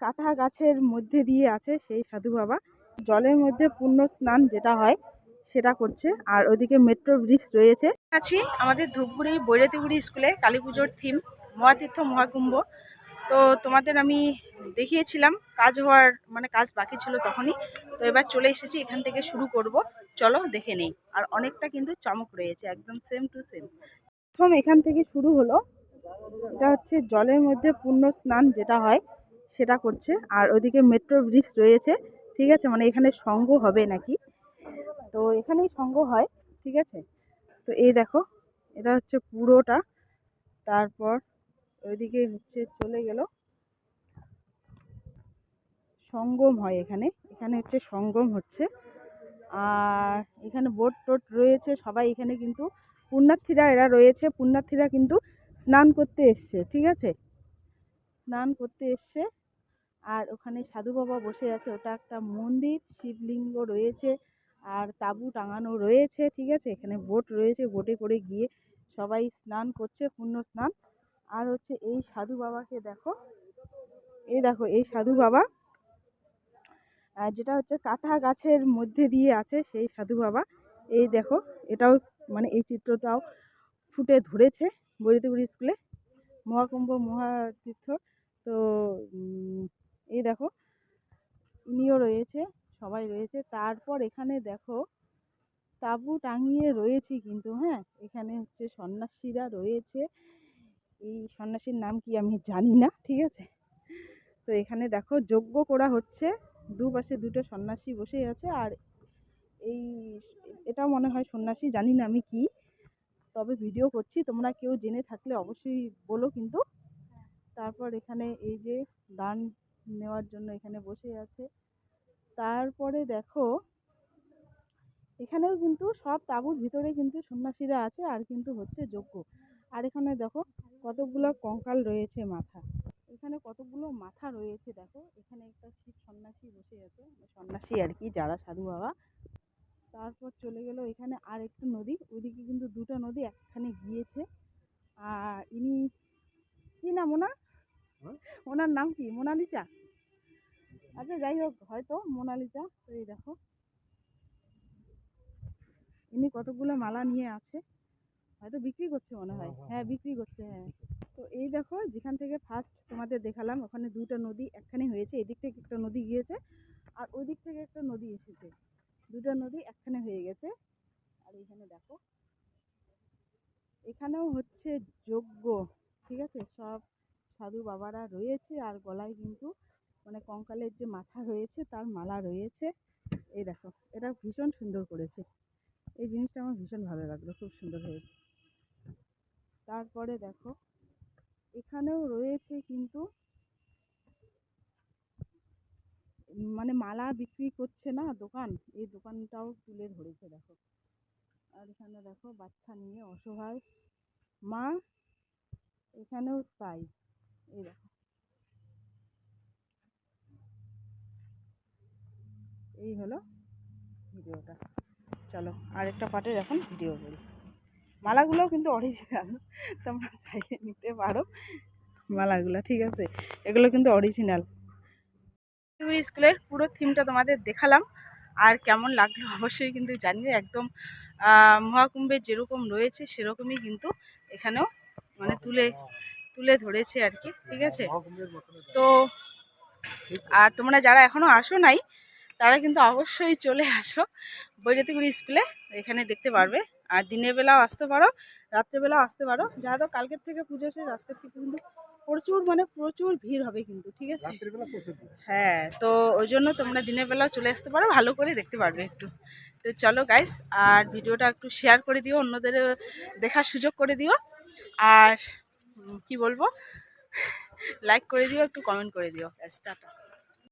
কাঁটা গাছের মধ্যে দিয়ে আছে সেই সাধু বাবা। জলের মধ্যে পূর্ণ স্নান যেটা হয়, সেটা করছে। আর ওদিকে মেট্রো ব্রিজ রয়েছে। আছি আমাদের ধূপগুড়ি বৈরাতিগুড়ি স্কুলে কালী পুজোর থিম মহাতীর্থ, মহাকুম্ভ। তো তোমাদের আমি দেখিয়েছিলাম, কাজ হওয়ার মানে কাজ বাকি ছিল তখনই। তো এবার চলে এসেছি, এখান থেকে শুরু করব। চলো দেখে নেই। আর অনেকটা কিন্তু চমক রয়েছে, একদম সেম টু সেম প্রথম এখান থেকে শুরু হলো, এটা হচ্ছে জলের মধ্যে পূর্ণ স্নান যেটা হয়। সেটা করছে। আর ওইদিকে মেট্রো ব্রিজ রয়েছে, ঠিক আছে? মানে এখানে সঙ্গ হবে নাকি? তো এখানেই সঙ্গ হয়, ঠিক আছে? তো এই দেখো, এটা হচ্ছে পুরোটা। তারপর ওইদিকে হচ্ছে চলে গেল। সঙ্গম হয় এখানে। এখানে হচ্ছে সঙ্গম হচ্ছে। আর এখানে বোট টোট রয়েছে সবাই। এখানে কিন্তু পুণ্যার্থীরা, এরা রয়েছে। পুণ্যার্থীরা কিন্তু স্নান করতে এসছে, ঠিক আছে? স্নান করতে এসছে। আর ওখানে সাধু বাবা বসে আছে। ওটা একটা মন্দির, শিবলিঙ্গ রয়েছে আর তাঁবু টাঙানো রয়েছে, ঠিক আছে? এখানে বোট রয়েছে, বোটে করে গিয়ে সবাই স্নান করছে পুণ্য স্নান। আর হচ্ছে এই সাধু বাবাকে দেখো, এই দেখো, এই সাধু বাবা যেটা হচ্ছে কাঁথা গাছের মধ্যে দিয়ে আছে সেই সাধু বাবা। এই দেখো, এটাও মানে এই চিত্রটাও ফুটে ধরেছে বৈরতিগুড়ি স্কুলে। মহাকুম্ভ মহাতীর্থ। তো এই দেখো, ইনিও রয়েছে, সবাই রয়েছে। তারপর এখানে দেখো, তাঁবু টাঙিয়ে রয়েছে কিন্তু হ্যাঁ? এখানে হচ্ছে সন্ন্যাসীরা রয়েছে। এই সন্ন্যাসীর নাম কি আমি জানি না, ঠিক আছে? তো এখানে দেখো, যজ্ঞ করা হচ্ছে। দুপাশে দুটো সন্ন্যাসী বসে আছে, আর এই এটা মনে হয় সন্ন্যাসী, জানি না আমি কি। তবে ভিডিও করছি, তোমরা কেউ জেনে থাকলে অবশ্যই বলো কিন্তু। তারপর এখানে এই যে দান নেওয়ার জন্য এখানে বসে আছে। তারপরে দেখো, এখানেও কিন্তু সব তাঁবুর ভিতরে কিন্তু সন্ন্যাসীরা আছে আর কিন্তু হচ্ছে যজ্ঞ। আর এখানে দেখো, কতগুলো কঙ্কাল রয়েছে মাথা। এখানে কতগুলো মাথা রয়েছে দেখো। এখানে একটা শিব সন্ন্যাসী বসে আছে। সন্ন্যাসী আর কি, যারা সাধু বাবা। তারপর চলে গেল এখানে আর একটু নদী। ওইদিকে কিন্তু দুটো নদী একখানে গিয়েছে। আর ইনি, কি নাম ওনার? ওনার নাম কি? মোনালিসা? আচ্ছা যাই হোক হয়তো মোনালিসা। তো এই দেখো। ইনি কতগুলো মালা নিয়ে আছে। হয়তো বিক্রি করছে মনে হয়। হ্যাঁ, হ্যাঁ বিক্রি করছে হ্যাঁ। তো এই দেখো যেখান থেকে ফার্স্ট তোমাদের দেখালাম ওখানে দুটো নদী একখানে হয়েছে। এদিক থেকে একটা নদী গিয়েছে আর ওই দিক থেকে একটা নদী এসেছে। দুটো নদী একখানে হয়ে গেছে। আর এখানে দেখো। এখানেও হচ্ছে যজ্ঞ ঠিক আছে? সব সাধু বাবারা রয়েছে আর গলায় কিন্তু মানে কঙ্কালের যে মাথা রয়েছে তার মালা রয়েছে। এই দেখো, এটা ভীষণ সুন্দর করেছে। এই জিনিসটা আমার ভীষণ ভালো লাগল, খুব সুন্দর হয়েছে। তারপরে দেখো, এখানেও রয়েছে কিন্তু মানে মালা বিক্রি করছে না দোকান, এই দোকানটাও তুলে ধরেছে দেখো। আর এখানে দেখো, বাচ্চা নিয়ে অসহায়। মা, এখানেও তাই। এই দেখো এই হলো ভিডিওটা। চলো আরেকটা পার্টের এখন ভিডিও করি। মালাগুলোও কিন্তু অরিজিনাল তোমরা চাইলে নিতে পারো মালাগুলো ঠিক আছে? এগুলো কিন্তু অরিজিনাল স্কুলের পুরো থিমটা তোমাদের দেখালাম। আর কেমন লাগল অবশ্যই কিন্তু জানিও। একদম আহ, মহাকুম্ভের যেরকম রয়েছে সেরকমই কিন্তু এখানেও মানে তুলে তুলে ধরেছে আর কি ঠিক আছে? তো আর তোমরা যারা এখনও আসো নাই তারা কিন্তু অবশ্যই চলে আসো। বৈরাতিগুড়ি স্কুলে এখানে দেখতে পারবে। আর দিনের বেলাও আসতে পারো রাত্রেবেলাও আসতে পারো। যা তো কালকের থেকে পুজো শেষ আজকের থেকে কিন্তু প্রচুর মানে প্রচুর ভিড় হবে কিন্তু ঠিক আছে? হ্যাঁ তো ওই জন্য তোমরা দিনের বেলাও চলে আসতে পারো ভালো করে দেখতে পারবে একটু। তো চলো গাইস আর ভিডিওটা একটু শেয়ার করে দিও অন্যদের দেখার সুযোগ করে দিও। আর কি বলব? লাইক করে দিও একটু কমেন্ট করে দিও। ব্যাস টাটা।